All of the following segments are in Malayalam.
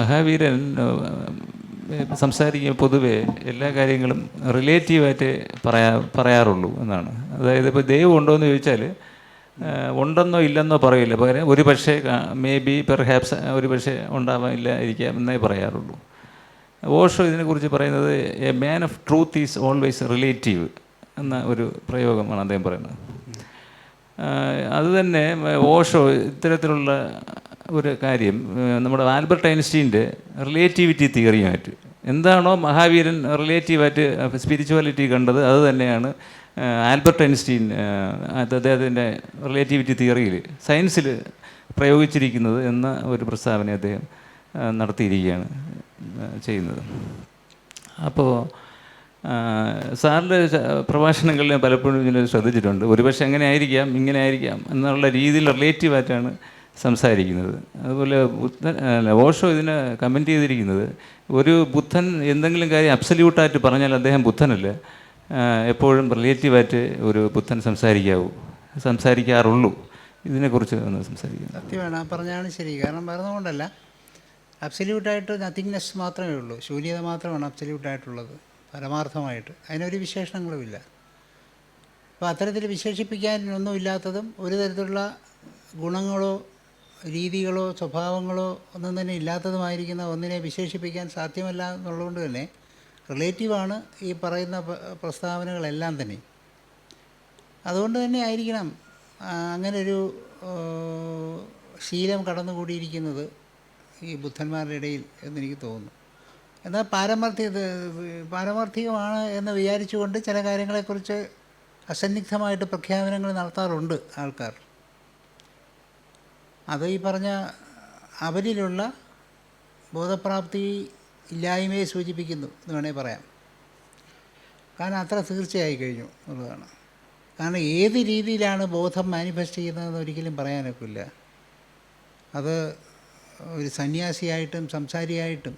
മഹാവീരൻ സംസാരിക്കുക പൊതുവേ എല്ലാ കാര്യങ്ങളും റിലേറ്റീവായിട്ട് പറയാ പറയാറുള്ളൂ എന്നാണ്. അതായത് ഇപ്പോൾ ദൈവം ഉണ്ടോ എന്ന് ചോദിച്ചാൽ ഉണ്ടെന്നോ ഇല്ലെന്നോ പറയില്ല. പകരം ഒരു പക്ഷേ മേ ബി പെർഹാപ്സ് ഒരു പക്ഷേ ഉണ്ടാവാനില്ല ഇരിക്കാം എന്നേ പറയാറുള്ളൂ. ഓഷോ ഇതിനെക്കുറിച്ച് പറയുന്നത് a man of truth is always relative എന്ന ഒരു പ്രയോഗമാണ് അദ്ദേഹം പറയുന്നത്. അതുതന്നെ അത് തന്നെ ഓഷോ ഇത്തരത്തിലുള്ള ഒരു കാര്യം നമ്മുടെ ആൽബർട്ട് ഐൻസ്റ്റീന്റെ റിലേറ്റിവിറ്റി തിയറിയുമായിട്ട്. എന്താണോ മഹാവീരൻ റിലേറ്റീവായിട്ട് സ്പിരിച്വാലിറ്റി കണ്ടത് അത് തന്നെയാണ് ആൽബർട്ട് ഐൻസ്റ്റീൻ അദ്ദേഹത്തിന്റെ റിലേറ്റിവിറ്റി തിയറിയിൽ സയൻസിൽ പ്രയോഗിച്ചിരിക്കുന്നത് എന്ന ഒരു പ്രസ്താവന അദ്ദേഹം നടത്തിയിരിക്കുകയാണ് ചെയ്യുന്നത്. അപ്പോൾ സാറിന്റെ പ്രഭാഷണങ്ങളിൽ പലപ്പോഴും ഇങ്ങനെ ശ്രദ്ധിച്ചിട്ടുണ്ട്. ഒരുപക്ഷെ അങ്ങനെ ആയിരിക്കാം ഇങ്ങനെ ആയിരിക്കാം എന്നുള്ള രീതിയിൽ റിലേറ്റീവായിട്ടാണ് സംസാരിക്കുന്നത്. അതുപോലെ ബുദ്ധൻ ഓഷോ ഇതിനെ കമന്റ് ചെയ്തിരിക്കുന്നത് ഒരു ബുദ്ധൻ എന്തെങ്കിലും കാര്യം അബ്സല്യൂട്ടായിട്ട് പറഞ്ഞാൽ അദ്ദേഹം ബുദ്ധനല്ല. എപ്പോഴും റിലേറ്റീവായിട്ട് ഒരു ബുദ്ധൻ സംസാരിക്കാവൂ. സംസാരിക്കാറുള്ളൂ. ഇതിനെക്കുറിച്ച് ഒന്ന് സംസാരിക്കുന്നു സത്യമാണ് പറഞ്ഞാണ് ശരി. കാരണം പറഞ്ഞതുകൊണ്ടല്ല. അബ്സല്യൂട്ടായിട്ട് നത്തിങ്നെസ് മാത്രമേ ഉള്ളൂ. ശൂന്യത മാത്രമാണ് അബ്സല്യൂട്ടായിട്ടുള്ളത് പരമാർത്ഥമായിട്ട്. അതിനൊരു വിശേഷണങ്ങളുമില്ല. അപ്പോൾ അത്തരത്തിൽ വിശേഷിപ്പിക്കാൻ ഒന്നുമില്ലാത്തതും ഒരു തരത്തിലുള്ള ഗുണങ്ങളോ രീതികളോ സ്വഭാവങ്ങളോ ഒന്നും തന്നെ ഇല്ലാത്തതുമായിരിക്കുന്ന ഒന്നിനെ വിശേഷിപ്പിക്കാൻ സാധ്യമല്ല എന്നുള്ളതുകൊണ്ട് തന്നെ റിലേറ്റീവാണ് ഈ പറയുന്ന പ്രസ്താവനകളെല്ലാം തന്നെ. അതുകൊണ്ട് തന്നെ ആയിരിക്കണം അങ്ങനൊരു ശീലം കടന്നുകൂടിയിരിക്കുന്നത് ഈ ബുദ്ധന്മാരുടെ ഇടയിൽ എന്നെനിക്ക് തോന്നുന്നു. എന്നാൽ പാരമാർത്ഥിക പാരമാർത്ഥികമാണ് എന്ന് വിചാരിച്ചുകൊണ്ട് ചില കാര്യങ്ങളെക്കുറിച്ച് അസന്നിഗ്ധമായിട്ട് പ്രഖ്യാപനങ്ങൾ നടത്താറുണ്ട് ആൾക്കാർ. അത് ഈ പറഞ്ഞ അവരിലുള്ള ബോധപ്രാപ്തി ഇല്ലായ്മയെ സൂചിപ്പിക്കുന്നു എന്ന് വേണേൽ പറയാം. കാരണം അത്ര തീർച്ചയായി കഴിഞ്ഞു എന്നുള്ളതാണ്. കാരണം ഏത് രീതിയിലാണ് ബോധം മാനിഫെസ്റ്റ് ചെയ്യുന്നതെന്ന് ഒരിക്കലും പറയാനൊക്കില്ല. അത് ഒരു സന്യാസിയായിട്ടും സംസാരിയായിട്ടും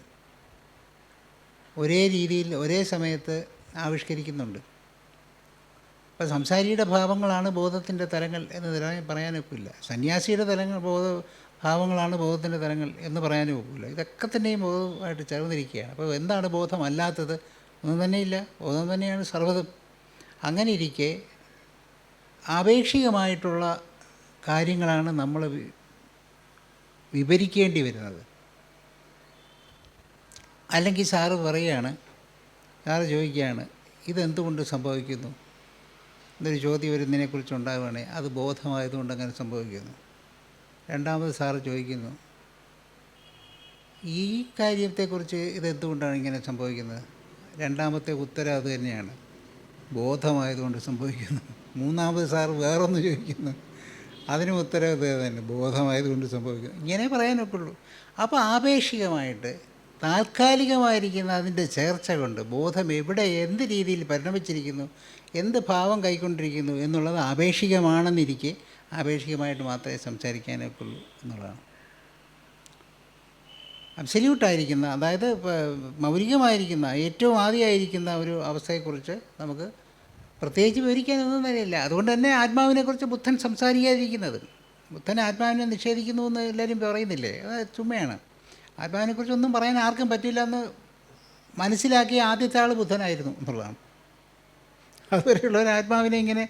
ഒരേ രീതിയിൽ ഒരേ സമയത്ത് ആവിഷ്കരിക്കുന്നുണ്ട്. അപ്പോൾ സംസാരിയുടെ ഭാവങ്ങളാണ് ബോധത്തിന്റെ തലങ്ങൾ എന്ന് പറയാനൊക്കില്ല സന്യാസിയുടെ തലങ്ങൾ ബോധ ഭാവങ്ങളാണ് ബോധത്തിന്റെ തലങ്ങൾ എന്ന് പറയാനും ഒക്കില്ല. ഇതൊക്കെ തന്നെയും ബോധമായിട്ട് ചേർന്നിരിക്കുകയാണ്. അപ്പോൾ എന്താണ് ബോധമല്ലാത്തത്? ഒന്നും തന്നെയില്ല. ബോധം തന്നെയാണ് സർവതും. അങ്ങനെ ഇരിക്കെ ആപേക്ഷികമായിട്ടുള്ള കാര്യങ്ങളാണ് നമ്മൾ വിവരിക്കേണ്ടി വരുന്നത്. അല്ലെങ്കിൽ സാറ് പറയുകയാണ് സാറ് ചോദിക്കുകയാണ് ഇതെന്തുകൊണ്ട് സംഭവിക്കുന്നു? എന്നൊരു ചോദ്യം വരുന്നതിനെക്കുറിച്ച് ഉണ്ടാവുകയാണെങ്കിൽ അത് ബോധമായതുകൊണ്ട് അങ്ങനെ സംഭവിക്കുന്നു. രണ്ടാമത് സാറ് ചോദിക്കുന്നു ഈ കാര്യത്തെക്കുറിച്ച് ഇതെന്തുകൊണ്ടാണ് ഇങ്ങനെ സംഭവിക്കുന്നത്? രണ്ടാമത്തെ ഉത്തരം അത് തന്നെയാണ്. ബോധമായതുകൊണ്ട് സംഭവിക്കുന്നു. മൂന്നാമത് സാറ് വേറൊന്ന് ചോദിക്കുന്നു അതിനും ഉത്തരം ഇത് തന്നെ. ബോധമായതുകൊണ്ട് സംഭവിക്കുന്നു. ഇങ്ങനെ പറയാനൊക്കെ ഉള്ളൂ അപ്പോൾ ആപേക്ഷികമായിട്ട് താൽക്കാലികമായിരിക്കുന്ന അതിന്റെ ചേർച്ച കൊണ്ട് ബോധം എവിടെ എന്ത് രീതിയിൽ പരിണമിച്ചിരിക്കുന്നു എന്ത് ഭാവം കൈക്കൊണ്ടിരിക്കുന്നു എന്നുള്ളത് ആപേക്ഷികമാണെന്നിരിക്കെ ആപേക്ഷികമായിട്ട് മാത്രമേ സംസാരിക്കാനൊക്കുള്ളൂ എന്നുള്ളതാണ്. അബ്സല്യൂട്ടായിരിക്കുന്ന അതായത് മൗലികമായിരിക്കുന്ന ഏറ്റവും ആദ്യമായിരിക്കുന്ന ഒരു അവസ്ഥയെക്കുറിച്ച് നമുക്ക് പ്രത്യേകിച്ച് വിവരിക്കാനൊന്നും തന്നെയില്ല അതുകൊണ്ട് തന്നെ ആത്മാവിനെക്കുറിച്ച് ബുദ്ധൻ സംസാരിക്കാതിരിക്കുന്നത്. ബുദ്ധൻ ആത്മാവിനെ നിഷേധിക്കുന്നു എന്ന് എല്ലാവരും പറയുന്നില്ലേ? അത് ചുമ്മയാണ്. ആത്മാവിനെക്കുറിച്ച് ഒന്നും പറയാൻ ആർക്കും പറ്റില്ല എന്ന് മനസ്സിലാക്കിയ ആദ്യത്തെ ആൾ ബുദ്ധനായിരുന്നു എന്നുള്ളതാണ്. അതുവരെയുള്ള ഒരു ആത്മാവിനെ ഇങ്ങനെ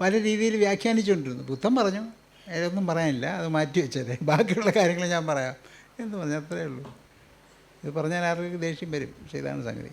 പല രീതിയിൽ വ്യാഖ്യാനിച്ചുകൊണ്ടിരുന്നു. ബുദ്ധൻ പറഞ്ഞു അതൊന്നും പറയാനില്ല അത് മാറ്റി വെച്ചതേ ബാക്കിയുള്ള കാര്യങ്ങൾ ഞാൻ പറയാം. എന്ന് പറഞ്ഞു അത്രയേ ഉള്ളൂ. ഇത് പറഞ്ഞാൽ ആർക്കും ദേഷ്യം വരും. ഇതാണ് സംഗതി.